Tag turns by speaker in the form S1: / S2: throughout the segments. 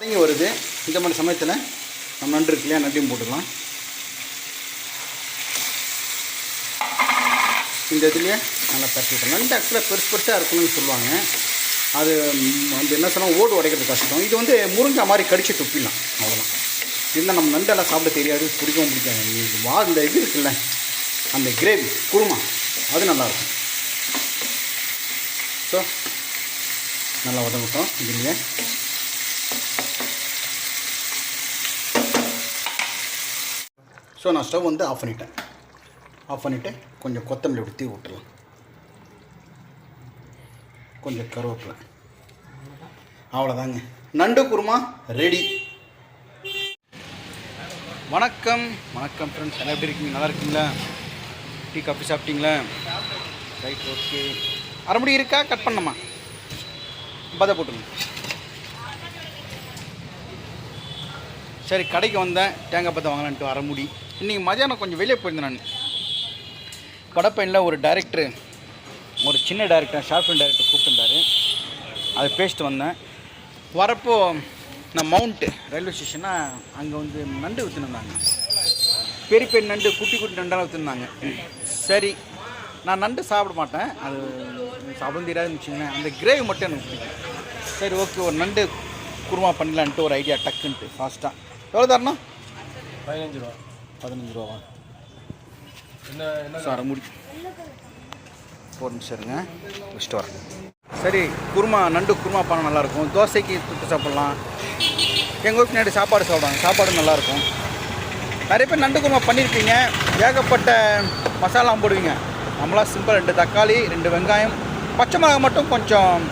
S1: வதங்கி வருது இந்த மாதிரி சமயத்தில் நம்ம நண்டு இருக்கு இல்லையா நண்டையும் போட்டுக்கலாம் இந்த இதுலேயே நல்லா பரட்டிட்டோம் நண்டு ஆக்சுவலாக பெருசு பெருசாக இருக்கணும்னு சொல்லுவாங்க அது வந்து என்ன சொன்னால் ஓடு உடைக்கிறது கஷ்டம் இது வந்து முருங்கை மாதிரி கடிச்சு துப்பிடலாம் அவ்வளோதான் இருந்தால் நம்ம நண்டெல்லாம் சாப்பிட தெரியாது பிடிக்கவும் பிடிக்காது வா இந்த இது இருக்குல்ல அந்த கிரேவி குருமா அது நல்லாயிருக்கும் ஸோ நல்லா உடம்புட்டோம் இதுலேயே ஸோ நான் ஸ்டவ் வந்து ஆஃப் பண்ணிட்டேன் ஆஃப் பண்ணிவிட்டு கொஞ்சம் கொத்தமல்லி உடுத்தி விட்டுலாம் கொஞ்சம் கருவேப்பிலை அவ்வளோதாங்க நண்டு குருமா ரெடி வணக்கம் வணக்கம் ஃப்ரெண்ட்ஸ் எல்லாம் எப்படி இருக்கீங்க நல்லா இருக்கீங்களா டீ காஃபி சாப்பிட்டீங்களா ரைட் ஓகே அரைமுடி இருக்கா கட் பண்ணம்மா பதை போட்டுருங்க சரி கடைக்கு வந்தேன் தேங்காய் பத்தை வாங்கலான்ட்டு அரைமுடி இன்றைக்கி மதியானம் கொஞ்சம் வெளியே போயிருந்தேன் நான் படப்பயனில் ஒரு டேரக்டரு ஒரு சின்ன டேரக்டர் ஷார்ட் ஃபிலிம் டேரக்டர் கூப்பிட்டுருந்தார் அதை பேசிட்டு வந்தேன் வரப்போ நான் மவுண்ட்டு ரயில்வே ஸ்டேஷன்னா அங்கே வந்து நண்டு விற்றுனு பெரிய பெரிய நண்டு குட்டி குட்டி நண்டெல்லாம் விற்றுருந்தாங்க சரி நான் நண்டு சாப்பிட மாட்டேன் அது சாப்பிடாதுன்னு வச்சுக்கோங்களேன் அந்த கிரேவி மட்டும் எனக்கு பிடிக்கும் சரி ஓகே ஒரு நண்டு குருமா பண்ணலான்ட்டு ஒரு ஐடியா டக்குன்ட்டு ஃபாஸ்ட்டாக எவ்வளோ தரணும் பதினஞ்சு ரூபா பதினஞ்சு ரூபாவா சார் முடி ஒரு நிமிஷம் இருங்க வச்சுட்டு வரேன் சரி குருமா நண்டு குருமா பானை நல்லாயிருக்கும் தோசைக்கு தொட்டு சாப்பிட்லாம் எங்கள் ஊருக்கு நேரடி சாப்பாடு சாப்பிடுவாங்க சாப்பாடு நல்லாயிருக்கும் நிறைய பேர் நண்டு குருமா பண்ணியிருப்பீங்க ஏகப்பட்ட மசாலா போடுவீங்க நம்மளாம் சிம்பிள் ரெண்டு தக்காளி ரெண்டு வெங்காயம் பச்சை மிளகாய் மட்டும் கொஞ்சம்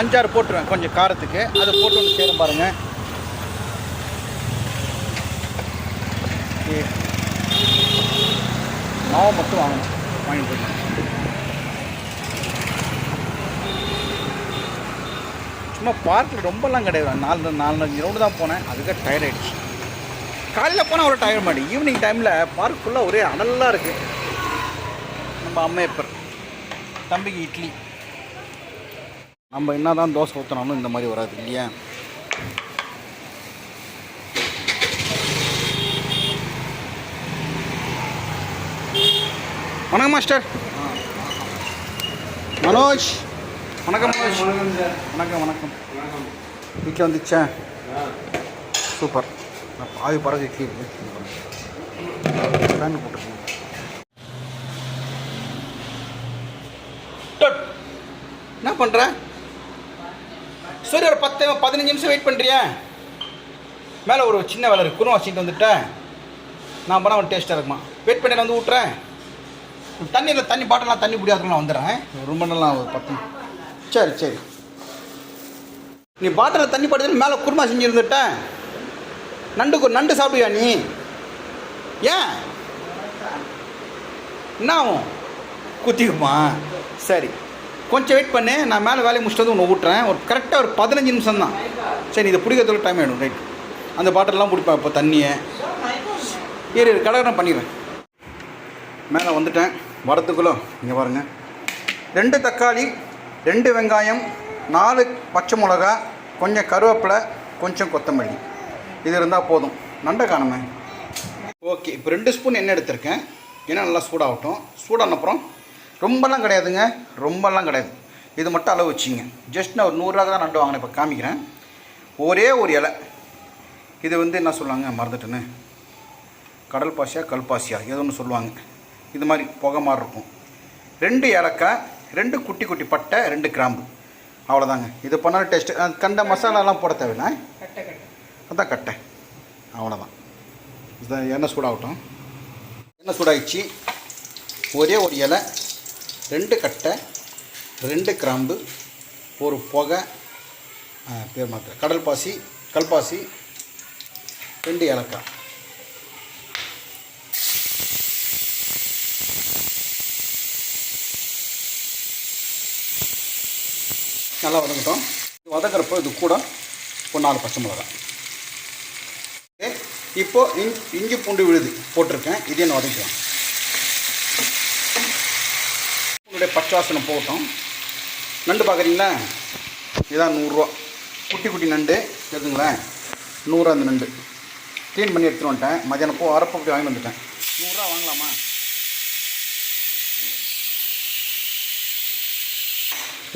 S1: அஞ்சாறு போட்டுருவேன் கொஞ்சம் காரத்துக்கு அதை போட்டு ஒன்று சேரும் பாருங்கள் மாவை மட்டும் வாங்கணும் வாங்கிட்டு போயிடலாம் சும்மா பார்க்கில் ரொம்பலாம் கிடையாது நாலு நாலு அஞ்சு ரவுண்டு தான் போனேன் அதுக்காக டயர்ட் ஆகிடுச்சு காலையில் போனால் ஒரு டயர் மாடி ஈவினிங் டைமில் பார்க் ஃபுல்லாக ஒரே அனலாக இருக்குது நம்ம அம்மையப்பர் தம்பிக்கு இட்லி நம்ம என்ன தான் தோசை ஊற்றினாலும் இந்த மாதிரி வராது இல்லையா வணக்கம் மாஸ்டர் மனோஜ் வணக்கம் மனோஜ் வணக்கம் வணக்கம் வீட்டில் வந்துச்சா சூப்பர் நான் பாவி பறகு கீழே ஃபேன் என்ன பண்ணுற சரி ஒரு பத்து பதினஞ்சு நிமிஷம் வெயிட் பண்ணுறியா மேலே ஒரு சின்ன வேலை இருக்கு குருவா வச்சுட்டு வந்துட்டேன் நான் பண்ண அவன் டேஸ்ட்டாக இருக்குமா வெயிட் பண்ணி வந்து ஊட்டுறேன் தண்ணியில் தண்ணி பாட்டெல்லாம் தண்ணி பிடிக்காதுங்க நான் வந்துடுறேன் ரொம்ப நல்லா பார்த்து சரி சரி நீ பாட்டில் தண்ணி பாட்டு மேலே குருமா செஞ்சுருந்துட்டேன் நண்டு நண்டு சாப்பிடுவியா நீ ஏன் என்ன ஆகும் குத்திக்குமா சரி கொஞ்சம் வெயிட் பண்ணு நான் மேலே வேலையை முடிச்சுட்டு வந்து ஒன்று விட்டுறேன் ஒரு கரெக்டாக ஒரு பதினஞ்சு நிமிஷம் தான் சரி இதை பிடிக்கிறதுக்கு டைம் ஆகிடும் ரைட் அந்த பாட்டிலெலாம் பிடிப்பேன் இப்போ தண்ணியை இரு கடகரம் பண்ணிடுறேன் மேலே வந்துட்டேன் வரத்துக்குள்ள இங்கே பாருங்கள் ரெண்டு தக்காளி ரெண்டு வெங்காயம் நாலு பச்சை மிளகா கொஞ்சம் கருவேப்பிலை கொஞ்சம் கொத்தமல்லி இது இருந்தால் போதும் நண்டை காணுமே ஓகே இப்போ ரெண்டு ஸ்பூன் எண்ணெய் எடுத்திருக்கேன் எண்ணெய் நல்லா சூடாகட்டும் சூடான அப்புறம் ரொம்பலாம் கிடையாதுங்க ரொம்பலாம் கிடையாது இது மட்டும் அளவு வச்சுங்க ஜஸ்ட் நான் ஒரு நூறுரூவா தான் நண்டு வாங்கினேன் இப்போ காமிக்கிறேன் ஒரே ஒரு இலை இது வந்து என்ன சொல்லுவாங்க மறந்துட்டுன்னு கடல் பாசியா கல்பாசியா ஏதோ ஒன்று சொல்லுவாங்க இது மாதிரி புகை மாதிரி இருக்கும் ரெண்டு ஏலக்காய் ரெண்டு குட்டி குட்டி பட்டை ரெண்டு கிராம்பு அவ்வளோதாங்க இது பண்ணாலும் டேஸ்ட்டு கண்ட மசாலாலாம் போட தேவையில்ல அதுதான் கட்டை அவ்வளோதான் இதுதான் எண்ணெய் சூடாகட்டும் எண்ணெய் சூடாகிடுச்சு ஒரே ஒரு இலை ரெண்டு கட்டை ரெண்டு கிராம்பு ஒரு புகை பேர் மாத்திர கடல் பாசி கல்பாசி ரெண்டு இலக்காய் நல்லா வதங்கட்டும் வதங்குறப்போ இது கூட ஒரு நாலு பச்சை மிளகா இப்போது இங் இஞ்சி பூண்டு விழுது போட்டிருக்கேன் இதே நான் வதக்கலாம் உங்களுடைய பச்சாசனம் போட்டோம் நண்டு பார்க்குறீங்களா இதான் நூறுரூவா குட்டி குட்டி நண்டு எடுத்துங்களேன் நூறுரூவா அந்த நண்டு க்ளீன் பண்ணி எடுத்துகிட்டு வந்துட்டேன் மதியானம் போ அரைப்போ வாங்கி வந்துட்டேன் நூறுரூவா வாங்கலாமா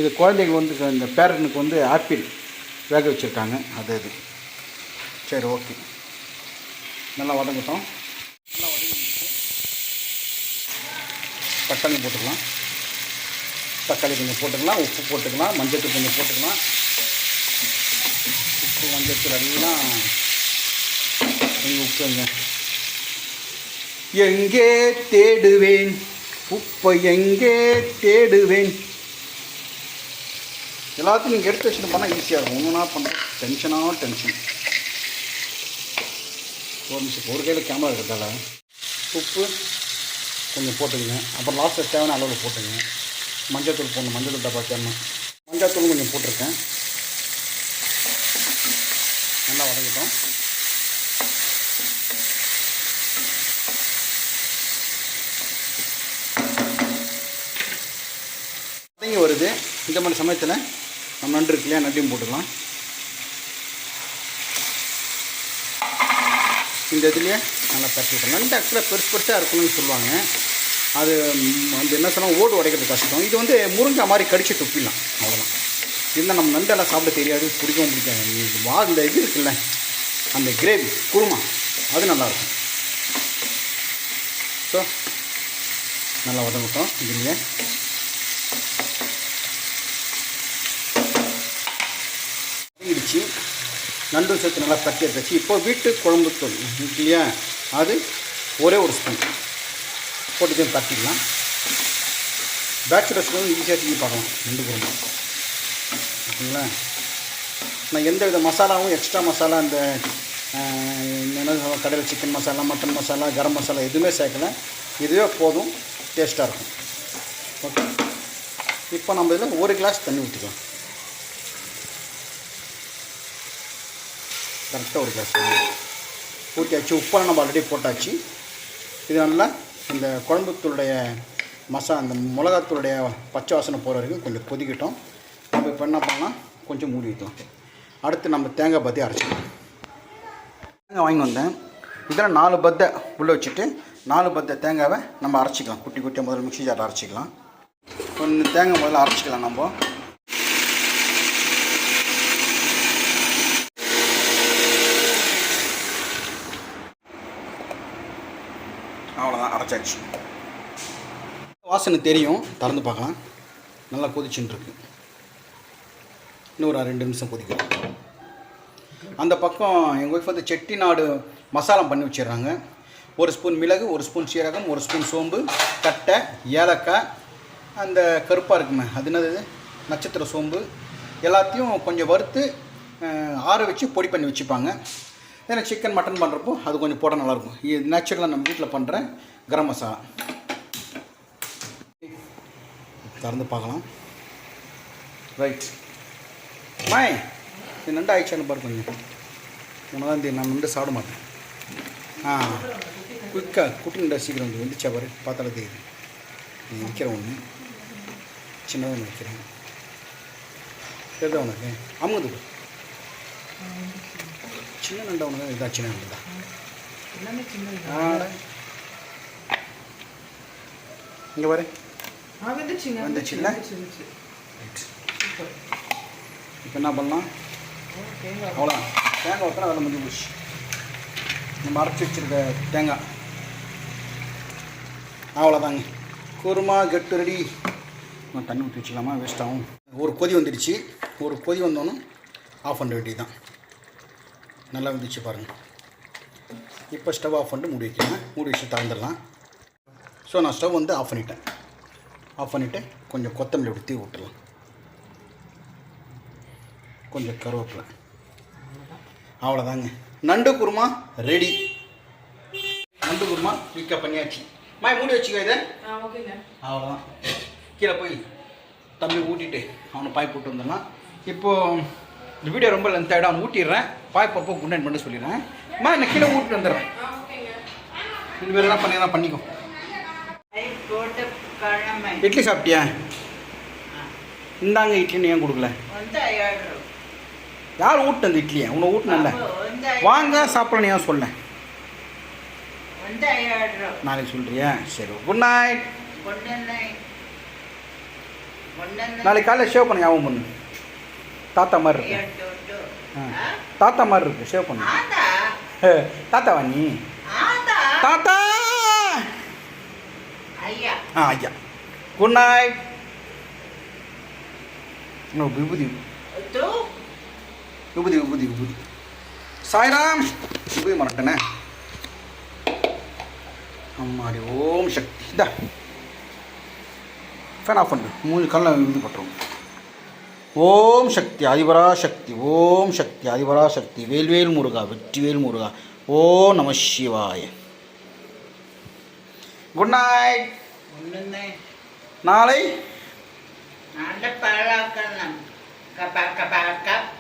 S1: இது குழந்தைங்க வந்து இந்த பேரனுக்கு வந்து ஆப்பிள் வேக வச்சுருக்காங்க அது இது சரி ஓகே நல்லா வதங்கட்டும் நல்லா வதங்கிட்டு தக்காளி போட்டுக்கலாம் தக்காளி கொஞ்சம் போட்டுக்கலாம் உப்பு போட்டுக்கலாம் மஞ்சள் கொஞ்சம் போட்டுக்கலாம் உப்பு மஞ்சள் எல்லாம் உப்பு கொஞ்சம் எங்கே தேடுவேன் உப்பை எங்கே தேடுவேன் எல்லாத்தையும் நீங்கள் எடுத்து வச்சுட்டு போனால் ஈஸியாக இருக்கும் ஒன்றுனா பண்ணுறேன் டென்ஷனாக டென்ஷன் ஒரு நிமிஷம் ஒரு கையில் கேமரா இருக்கிறதால உப்பு கொஞ்சம் போட்டுக்கங்க அப்புறம் லாஸ்ட்டில் தேவையான அளவில் மஞ்சள் மஞ்சத்தூள் போடணும் மஞ்சத்தூள் டப்பா கேம மஞ்சத்தூள் கொஞ்சம் போட்டிருக்கேன் நல்லா வதங்கிட்டோம் வதங்கி வருது இந்த மாதிரி சமயத்தில் நம்ம நண்டு இருக்கு இல்லையா நண்டையும் போட்டுக்கலாம் இந்த இதுலேயே நல்லா பரட்டிவிட்டோம் நண்டு ஆக்சுவலாக பெருசு பெருசாக இருக்கணும்னு சொல்லுவாங்க அது வந்து என்ன சொன்னால் ஓடு உடைக்கிறது கஷ்டம் இது வந்து முருங்கை மாதிரி கடிச்சு துப்பிடலாம் அவ்வளோதான் இருந்தால் நம்ம நண்டெல்லாம் சாப்பிட தெரியாது பிடிக்கவும் பிடிக்காது வா இந்த இது இருக்குல்ல அந்த கிரேவி குருமா அது நல்லாயிருக்கும் ஸோ நல்லா உடம்புட்டோம் இதுலேயே நண்டு சேர்த்து நல்லா தட்டி எடுத்தாச்சு இப்போ வீட்டு குழம்பு தூள் இல்லையா அது ஒரே ஒரு ஸ்பூன் போட்டு தான் தட்டிக்கலாம் பேச்சுலர்ஸ் வந்து ஈஸியாக செஞ்சு பார்க்கலாம் நண்டு குழம்பு ஓகேங்களா நான் எந்த வித மசாலாவும் எக்ஸ்ட்ரா மசாலா அந்த என்ன கடையில் சிக்கன் மசாலா மட்டன் மசாலா கரம் மசாலா எதுவுமே சேர்க்கல இதுவே போதும் டேஸ்ட்டாக இருக்கும் ஓகே இப்போ நம்ம இதில் ஒரு கிளாஸ் தண்ணி ஊற்றிக்கலாம் கரெக்டாக ஒரு கிளாஸ் ஊற்றியாச்சு உப்பெல்லாம் நம்ம ஆல்ரெடி போட்டாச்சு இது நல்லா இந்த குழம்புத்தூளுடைய மசா அந்த மிளகாத்தூளுடைய பச்சை வாசனை போகிற வரைக்கும் கொஞ்சம் கொதிக்கிட்டோம் நம்ம இப்போ என்ன பண்ணலாம் கொஞ்சம் மூடி வைத்தோம் அடுத்து நம்ம தேங்காய் பற்றி அரைச்சிக்கலாம் தேங்காய் வாங்கி வந்தேன் இதில் நாலு பத்தை உள்ளே வச்சுட்டு நாலு பத்தை தேங்காவை நம்ம அரைச்சிக்கலாம் குட்டி குட்டியாக முதல்ல மிக்சி ஜாரில் அரைச்சிக்கலாம் கொஞ்சம் தேங்காய் முதல்ல அரைச்சிக்கலாம் நம்ம அச்சாச்சு வாசனை தெரியும் திறந்து பார்க்கலாம் நல்லா கொதிச்சுட்டுருக்கு இன்னும் ஒரு ரெண்டு நிமிஷம் கொதிக்கும் அந்த பக்கம் எங்கள் ஒய்ஃப் வந்து செட்டி நாடு மசாலா பண்ணி வச்சிடுறாங்க ஒரு ஸ்பூன் மிளகு ஒரு ஸ்பூன் சீரகம் ஒரு ஸ்பூன் சோம்பு கட்டை ஏலக்காய் அந்த கருப்பாக இருக்குமே அது என்னது நட்சத்திர சோம்பு எல்லாத்தையும் கொஞ்சம் வறுத்து ஆற வச்சு பொடி பண்ணி வச்சுப்பாங்க ஏன்னா சிக்கன் மட்டன் பண்ணுறப்போ அது கொஞ்சம் போட்டால் நல்லாயிருக்கும் இது நேச்சுரலாக நம்ம வீட்டில் பண்ணுறேன் கரம் மசாலா திறந்து பார்க்கலாம் ரைட் மாய் இது நண்டு ஆயிடுச்சான்னு பாரு கொஞ்சம் உனதான் இந்த நான் நண்டு சாப்பிட மாட்டேன் ஆ குயிக்காக குட்டி நண்டா சீக்கிரம் வந்து வந்துச்சா பாரு பார்த்தால தெரியுது நீ விற்கிற ஒன்று சின்னதாக ஒன்று விற்கிறேன் தெரியுதா உனக்கு அமுது சின்ன நண்டை ஒன்று தான் இதுதான் சின்ன நண்டுதான் தான் இங்கே பாரு இப்போ என்ன பண்ணலாம் அவ்வளோ தேங்காய் ஊற்றினா அதில் முடிஞ்சு போச்சு நம்ம அரைச்சி வச்சுருக்க தேங்காய் அவ்வளோதாங்க குருமா கெட்டு ரெடி நான் தண்ணி ஊற்றி வச்சுக்கலாமா வேஸ்ட் ஆகும் ஒரு கொதி வந்துடுச்சு ஒரு கொதி வந்தோன்னு ஆஃப் பண்ண வேண்டியது தான் நல்லா வந்துச்சு பாருங்கள் இப்போ ஸ்டவ் ஆஃப் பண்ணிட்டு மூடி வைக்கிறேன் மூடி வச்சு திறந்துடலாம் ஸோ நான் ஸ்டவ் வந்து ஆஃப் பண்ணிட்டேன் ஆஃப் பண்ணிவிட்டு கொஞ்சம் கொத்தமல்லி ஊற்றி விட்டுலாம் கொஞ்சம் கருவேப்பிலை அவ்வளோதாங்க நண்டு குருமா ரெடி நண்டு குருமா வீக்காக பண்ணியாச்சு மாய் மூடி வச்சுக்கோ இதை அவ்வளோதான் கீழே போய் தம்பி ஊட்டிட்டு அவனை பாய் போட்டு வந்துடலாம் இப்போது இந்த வீடியோ ரொம்ப லென்த் ஆகிடும் ஊட்டிடுறேன் பாய்ப்பப்போ குட் நைட் பண்ண சொல்லிடுறேன் மா என்ன கீழே ஊட்டி வந்துடுறேன் ரெண்டு பேரும் பண்ணி தான் பண்ணிக்கோ இட்லி சாப்பிட்டியா இந்தாங்க இட்லின்னு ஏன் கொடுக்கல யார் ஊட்டு அந்த இட்லியை உன்னை ஊட்டினல வாங்க சாப்பிடணும் ஏன் சொல்ல நாளைக்கு சொல்கிறியா சரி குட் நைட் நாளைக்கு காலையில் ஷேவ் பண்ண ஞாபகம் பண்ணு தாத்தா மாதிரி இருக்கு தாத்தா மாதிரி இருக்கு ஷேவ் பண்ணு தாத்தா நீ தாத்தா ஆ ஐயா குட் நைட் விபூதி விபூதி விபூதி விபூதி சாய்ராம் விபூதி மரட்டனே அம்மாடி ஓம் சக்தி இதா ஃபேன் ஆஃப் பண்ணு மூணு கல்லாம் விபூதி பட்டுருவோம் ഓം ശക്തി ശക്തി ഓം ശക്തി ശക്തി വേൽവേൽ മുറുക വെറ്റിവേൽ മുറുക ഓ നമ ശിവായ ഗുഡ് നൈറ്റ് നാളെ
S2: കപ്പ കപ്പ